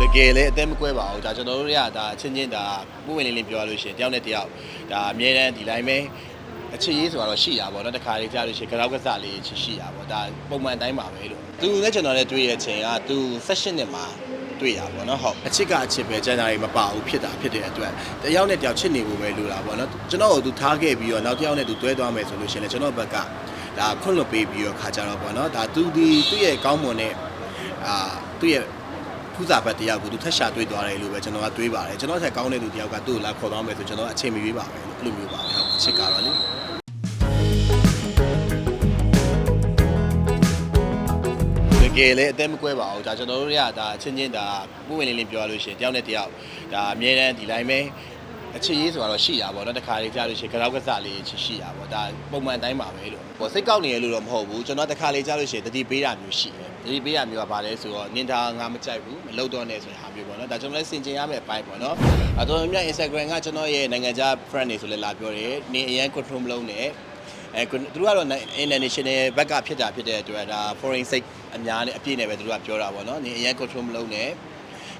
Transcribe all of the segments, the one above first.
တကယ်လည်းအသက်မကွဲပါဘူးဒါကျွန်တော်တို့တွေကဒါအချင်းချင်းဒါပုံဝင်လေးလေးပြောရလို့ရှိရင်တယောက်နဲ့တယောက်ဒါအမြဲတမ်းဒီတိုင်းပဲအချစ်ရေးဆိုတာတော့ရှိတာပေါ့နော်တခါလေးကြားလို့ရှိရင်ကြောက်ကစားလေးချစ်ရှိတာပေါ့ဒါပုံမှန်တိုင်းပါပဲလို့သူနဲ့ကျွန်တော်နဲ့တွေ့ရတဲ့အချိန်ကသူ16နှစ်မှာတွေ့ရပါတော့ဟုတ်အချစ်ကအချစ်ပဲကျန်တာတွေမပါဘူးဖြစ်တာဖြစ်တဲ့အတွက်တယောက်နဲ့တယောက်ချစ်နေဖို့ပဲလိုတာပေါ့နော်ကျွန်တော်ကိုသူထားခဲ့ပြီးတော့နောက်တစ်ယောက်နဲ့သူတွဲသွားမယ်ဆိုလို့ရှိရင်လည်းကျွန်တော်ဘက်ကဒါခွင့်လွှတ်ပေးပြီးတော့ခါကြတော့ပေါ့နော်ဒါသူဒီသူ့ရဲ့ကောင်းမွန်တဲ့အာသူ့ရဲ့ ဖူးစာဘက်တယောက်ကိုသူထက်ရှာတွေ့သွားတယ်လို့ပဲကျွန်တော်ကတွေးပါတယ်ကျွန်တော်ဆက်ကောင်းတဲ့သူတယောက်ကသူ့ကိုလာခေါ်သွားမယ်ဆိုကျွန်တော်အချိန်မရွေးပါပဲအဲ့လိုမျိုးပါပဲဟုတ်အချစ်ကတော့လေတကယ်လည်းအသက်မကွဲပါဘူးဒါကျွန်တော်တို့တွေကဒါအချင်းချင်းဒါပုံဝင်လေးလေးပြောရလို့ရှိရင်တယောက်နဲ့တယောက်ဒါအမြဲတမ်းဒီတိုင်းပဲ အချစ်ရေးဆိုတာတော့ရှိတာပေါ့နော်တခါလေးကြားလို့ရှိရင်ကြောက်ကစားလေးချစ်ရှိတာပေါ့ဒါပုံမှန်တိုင်းပါပဲလို့ဟိုစိတ်ကောက်နေရလို့တော့မဟုတ်ဘူးကျွန်တော်တခါလေးကြားလို့ရှိရင်တတိပေးတာမျိုးရှိတယ်တတိပေးတာမျိုးကဘာလဲဆိုတော့နင်တာငါမကြိုက်ဘူးမလုပ်တော့နဲ့ဆိုတဲ့ဟာမျိုးပေါ့နော်ဒါကျွန်တော်လည်းစင်ကြင်ရမယ့်အပိုင်းပေါ့နော်အတော်များများ Instagram ကကျွန်တော်ရဲ့နိုင်ငံခြား friend တွေဆိုလည်းလာပြောတယ်နင်အရန် control မလုပ်နဲ့အဲသူတို့ကတော့ international ဘက်ကဖြစ်တာဖြစ်တဲ့အတွက်ဒါ foreign စိတ်အများနဲ့အပြည့်နဲ့ပဲသူတို့ကပြောတာပေါ့နော်နင်အရန် control မလုပ်နဲ့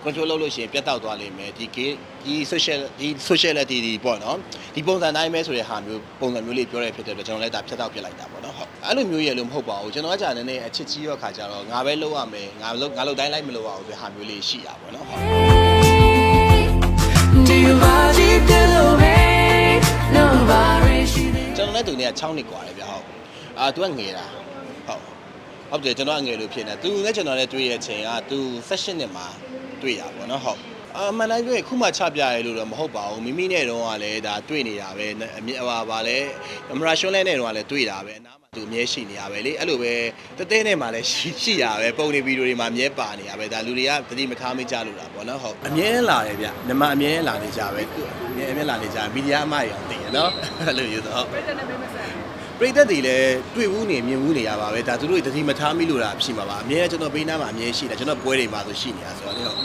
control လုပ်လို့ရှိရင်ပြတ်တောက်သွားလိမ့်မယ်ဒီ game ဒီ social ဒီ sociality ဒီပေါ့နော်ဒီပုံစံတိုင်းပဲဆိုတဲ့ဟာမျိုးပုံစံမျိုးလေးပြောရဖြစ်တဲ့အတွက်ကျွန်တော်လည်းဒါဖြတ်တောက်ပြစ်လိုက်တာပေါ့နော်ဟုတ်အဲ့လိုမျိုးရလို့မဟုတ်ပါဘူးကျွန်တော်ကကြာနေနေအချစ်ကြီးရောခါကြတော့ငါပဲလုပ်ရမယ်ငါလုပ်ငါလုပ်တိုင်းလိုက်မလုပ်ရဘူးဆိုတဲ့ဟာမျိုးလေးရှိတာပေါ့နော်ဟုတ် Do you body pillow babe nobody she ကျွန်တော်လည်းသူနဲ့6နှစ်กว่าတယ်ဗျဟုတ်အာသူကငယ်တာဟုတ်ဟုတ်တယ်ကျွန်တော်ကငယ်လို့ဖြစ်နေသူနဲ့ကျွန်တော်လည်းတွေ့ရတဲ့အချိန်ကသူ16နှစ်မှာ တွေ့ရပါတော့ဟုတ်အမှန်တိုင်းပြောရင်ခုမှချပြရဲလို့တော့မဟုတ်ပါဘူးမိမိနဲ့တော့ကလည်းဒါတွေ့နေတာပဲအမြဟိုပါလဲအမရာရှွန်းလဲနဲ့တော့ကလည်းတွေ့တာပဲအနားမှာသူအမြဲရှိနေရပဲလေအဲ့လိုပဲတသေးနဲ့မှလည်းရှိရှိရပဲပုံနေဗီဒီယိုတွေမှာအမြဲပါနေရပဲဒါလူတွေကတတိမထားမကြလို့တာပေါ့နော်ဟုတ်အမြဲလာတယ်ဗျမြန်မာအမြဲလာနေကြပဲသူအမြဲအမြဲလာနေကြမီဒီယာအမရအောင်တည်ရနော်အဲ့လိုယူတော့ ပရိသတ်တွေလည်းတွေ့ဘူးနေမြင်ဘူးနေရပါပဲဒါသူတို့တတိမထားမိလို့တာဖြစ်မှာပါအမြဲကျွန်တော်ဘေးနားမှာအမြဲရှိတယ်ကျွန်တော်ပွဲတွေမှာဆိုရှိနေတာဆိုတော့လေဟုတ်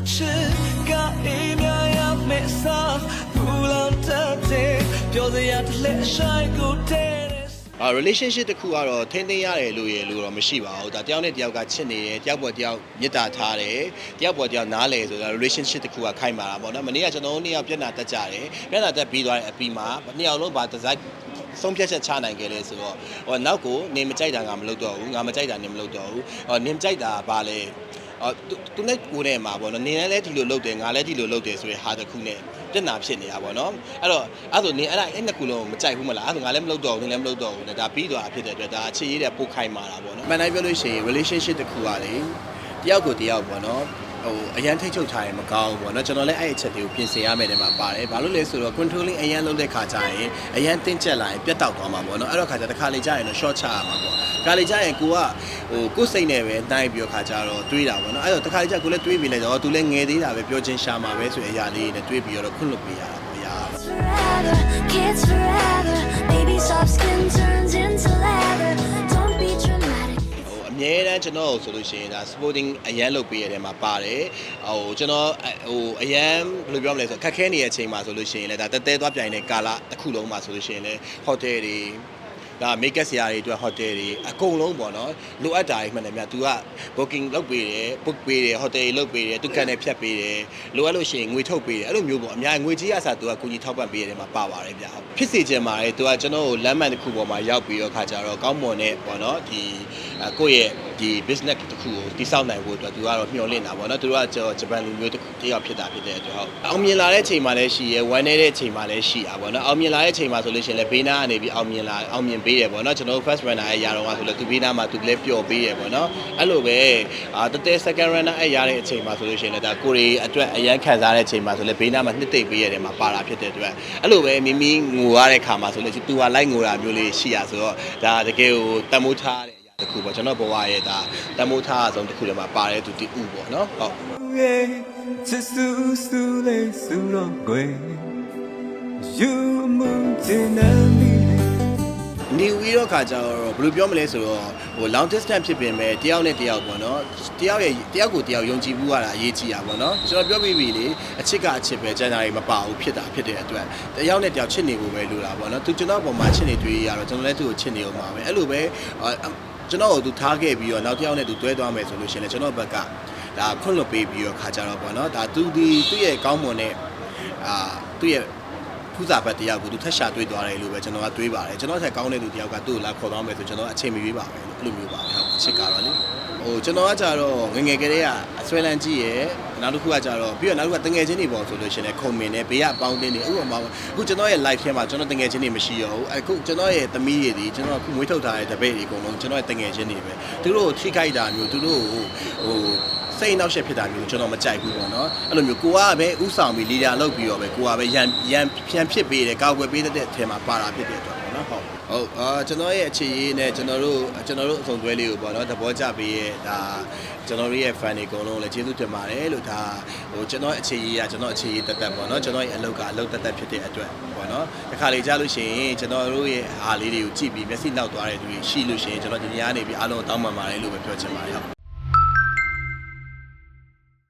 a chick got in your mess up pull on tate ပြောစရာတစ်လက်ဆိုင်ကိုတဲ့အာ relationship တစ်ခုကတော့ထိန်းသိမ်းရတယ်လို့ရလို့တော့မရှိပါဘူးဒါတယောက်နဲ့တယောက်ကချစ်နေတယ်တယောက်ပေါ်တယောက်မေတ္တာထားတယ်တယောက်ပေါ်တယောက်နားလဲဆိုတာ relationship တစ်ခုကခိုင်မာတာပေါ့နော်မနေ့ကကျွန်တော်တို့နှစ်ယောက်ပြဿနာတက်ကြတယ်ပြဿနာတက်ပြီးသွားတဲ့အပြီးမှာနှစ်ယောက်လုံးဘာဒီဇိုင်း ဆုံးဖြတ်ချက်ချနိုင်ခဲ့လဲဆိုတော့ဟိုနောက်ကိုနေမကြိုက်တာငါမလုပ်တော့ဘူးငါမကြိုက်တာနေမလုပ်တော့ဘူးဟောနေမကြိုက်တာဘာလဲအော်သူသူနဲ့ကိုယ်နဲ့မှာပေါ့နော်နင်လည်းဒီလိုလုပ်တယ်ငါလည်းဒီလိုလုပ်တယ်ဆိုတဲ့ဟာတစ်ခုနဲ့ပြဿနာဖြစ်နေတာပေါ့နော်အဲ့တော့အဲ့ဆိုနင်အဲ့ဒါအဲ့နှစ်ခုလုံးမကြိုက်ဘူးမလားအဲ့ဆိုငါလည်းမလုပ်တော့ဘူးနင်လည်းမလုပ်တော့ဘူးနဲ့ဒါပြီးသွားဖြစ်တဲ့အတွက်ဒါအခြေရေးတဲ့ပို့ခိုင်းมาတာပေါ့နော်မှန်တိုင်းပြောလို့ရှိရင် relationship တစ်ခုကလေတယောက်ကိုတယောက်ပေါ့နော် ဟိုအရန်ထိတ်ချုပ်ထားရင်မကောင်းဘူးပေါ့နော်ကျွန်တော်လည်းအဲ့အချက်တွေကိုပြင်ဆင်ရမယ်တဲ့မှာပါတယ်ဘာလို့လဲဆိုတော့ controlling အရန်လုပ်တဲ့ခါကျရင်အရန်တင်းကျပ်လာရင်ပြတ်တောက်သွားမှာပေါ့နော်အဲ့တော့ခါကျတစ်ခါလေကြာရင်တော့ short ချရမှာပေါ့ခါလေကြာရင်ကိုကဟိုကိုယ်စိတ်နဲ့ပဲနိုင်ပြီးတော့ခါကျတော့တွေးတာပေါ့နော်အဲ့တော့တစ်ခါလေကြာကိုလည်းတွေးပြီးလိုက်တော့သူလည်းငယ်သေးတာပဲပြောချင်းရှာမှာပဲဆိုတဲ့အရာလေးတွေနဲ့တွေးပြီးတော့ခွင့်လွှတ်ပေးရတာပေါ့ရာ forever, kids forever. ကျွန်တော်ကိုဆိုလို့ရှိရင်ဒါ sporting အရန်လုပ်ပေးရတဲ့မှာပါတယ်ဟိုကျွန်တော်ဟိုအရန်ဘယ်လိုပြောမလဲဆိုခက်ခဲနေတဲ့အချိန်မှာဆိုလို့ရှိရင်လည်းဒါတဲတဲသွားပြိုင်တဲ့ကာလတစ်ခုလုံးမှာဆိုလို့ရှိရင်လည်းဟိုတယ်တွေဒါ make up ဆရာတွေအတွက် hotel တွေအကုန်လုံးပေါ့နော်လိုအပ်တာတွေမှန်တယ်မြတ် तू က booking လုပ်ပေးတယ် book ပေးတယ် hotel လုပ်ပေးတယ်သူကန်နဲ့ဖြတ်ပေးတယ်လိုအပ်လို့ရှိရင်ငွေထုတ်ပေးတယ်အဲ့လိုမျိုးပေါ့အများငွေကြီးရစား तू ကကိုကြီးထောက်ပံ့ပေးရတယ်မှာပါပါတယ်ဗျဟုတ်ဖြစ်စေချင်ပါတယ် तू ကကျွန်တော်ကိုလမ်းမှန်တစ်ခုပေါ်မှာရောက်ပြီးတော့ခါကြတော့ကောင်းမွန်တဲ့ပေါ့နော်ဒီကိုယ့်ရဲ့ ဒီ business တစ်ခုကိုတည်ဆောက်နိုင်ဖို့အတွက် तू ကတော့မျှော်လင့်တာပေါ့နော်သူတို့ကကျွန်တော်ဂျပန်လူမျိုးတစ်ခုတယောက်ဖြစ်တာဖြစ်တဲ့အတွက်ဟုတ်အောင်မြင်လာတဲ့အချိန်မှာလည်းရှိရယ်ဝမ်းနေတဲ့ချိန်မှာလည်းရှိတာပေါ့နော်အောင်မြင်လာတဲ့အချိန်မှာဆိုလို့ရှိရင်လည်းဘေးနားကနေပြီးအောင်မြင်လာအောင်မြင်ပေးတယ်ပေါ့နော်ကျွန်တော် first runner ရဲ့ຢာတော့ကဆိုလည်းသူဘေးနားမှာသူလည်းပျော်ပေးတယ်ပေါ့နော်အဲ့လိုပဲအာတတဲ second runner အဲ့ရတဲ့အချိန်မှာဆိုလို့ရှိရင်လည်းဒါကိုရီအတွက်အရန်ခံစားတဲ့အချိန်မှာဆိုလည်းဘေးနားမှာနှစ်သိမ့်ပေးရတယ်မှာပါတာဖြစ်တဲ့အတွက်အဲ့လိုပဲမိမိငိုရတဲ့ခါမှာဆိုလို့ရှိရင်သူကလိုက်ငိုတာမျိုးလေးရှိရဆိုတော့ဒါတကယ်ကိုတမိုးထား တဲ့တစ်ခုပေါ့ကျွန်တော်ဘဝရဲ့ဒါတမိုးထားအဆုံးတစ်ခုထဲမှာပါတယ်သူတူဥပေါ့နော်ဟုတ် Just to to lay so long way You moon in me နေဝီတော့ခါကျတော့ဘယ်လိုပြောမလဲဆိုတော့ဟို long distance ဖြစ်ပင်ပဲတယောက်နဲ့တယောက်ပေါ့နော်တယောက်ရဲ့တယောက်ကိုတယောက်ယုံကြည်မှုရတာအရေးကြီးတာပေါ့နော်ကျွန်တော်ပြောပြီးပြီလေအချစ်ကအချစ်ပဲကျန်တာတွေမပါဘူးဖြစ်တာဖြစ်တဲ့အတွက်တယောက်နဲ့တယောက်ချစ်နေဖို့ပဲလိုတာပေါ့နော်သူကျွန်တော်ပုံမှာချစ်နေတွေ့ရတော့ကျွန်တော်လည်းသူ့ကိုချစ်နေအောင်ပါပဲအဲ့လိုပဲအာ ကျွန်တော်ကိုသူထားခဲ့ပြီးတော့နောက်တစ်ယောက်နဲ့သူတွဲသွားမယ်ဆိုလို့ရှိရင်လည်းကျွန်တော်ဘက်ကဒါခွင့်လွှတ်ပေးပြီးတော့ခါကြတော့ပေါ့နော်ဒါသူဒီသူ့ရဲ့ကောင်းမွန်တဲ့အာသူ့ရဲ့ဖူးစာဘက်တယောက်ကိုသူထက်ရှာတွေ့သွားတယ်လို့ပဲကျွန်တော်ကတွေးပါတယ်ကျွန်တော်ဆက်ကောင်းတဲ့သူတယောက်ကသူ့ကိုလာခေါ်သွားမယ်ဆိုကျွန်တော်အချိန်မရွေးပါပဲလို့အဲ့လိုမျိုးပါပဲဟုတ်အချစ်ကတော့လေဟိုကျွန်တော်ကကြတော့ငယ်ငယ်ကလေးကအဆွဲလန်းကြည့်ရယ် နောက်တစ်ခုကကြတော့ပြီးတော့နောက်တစ်ခုကတငယ်ချင်းတွေပေါ့ဆိုလို့ရှိရင်လည်းခုံမင်နဲ့ဘေးကအပေါင်းအသင်းတွေဥပမာအခုကျွန်တော်ရဲ့ live ထဲမှာကျွန်တော်တငယ်ချင်းတွေမရှိတော့ဘူးအခုကျွန်တော်ရဲ့သမီးတွေဒီကျွန်တော်အခုမွေးထုတ်ထားတဲ့တပည့်တွေအကုန်လုံးကျွန်တော်ရဲ့တငယ်ချင်းတွေပဲသူတို့ကိုထိခိုက်တာမျိုးသူတို့ကိုဟိုစိတ်နှောက်ရှက်ဖြစ်တာမျိုးကျွန်တော်မကြိုက်ဘူးပေါ့နော်အဲ့လိုမျိုးကိုကပဲဥဆောင်ပြီးလီဒါလုပ်ပြီးတော့ပဲကိုကပဲရန်ရန်ပြန်ဖြစ်ပေးတယ်ကောက်ွယ်ပေးတဲ့အထဲမှာပါတာဖြစ်တဲ့အတွက်ပေါ့နော် ဟုတ်ဟုတ်အာကျွန်တော်ရဲ့အခြေရေးနဲ့ကျွန်တော်တို့ကျွန်တော်တို့အဆုံသွဲလေးကိုပေါ့နော်သဘောကျပေးရဲ့ဒါကျွန်တော်တို့ရဲ့ fan တွေအကုန်လုံးလည်းကျေးဇူးတင်ပါတယ်လို့ဒါဟိုကျွန်တော်အခြေရေးကကျွန်တော်အခြေရေးတက်တက်ပေါ့နော်ကျွန်တော်ရဲ့အလုပ်ကအလုပ်တက်တက်ဖြစ်တဲ့အတွက်ပေါ့နော်ဒီခါလေးကြားလို့ရှိရင်ကျွန်တော်တို့ရဲ့အားလေးတွေကိုကြည့်ပြီးမျက်စိနောက်သွားတဲ့သူတွေရှိလို့ရှိရင်ကျွန်တော်ဒီညနေပြီးအားလုံးတောင်းပန်ပါတယ်လို့ပဲပြောချင်ပါတယ်ဟုတ်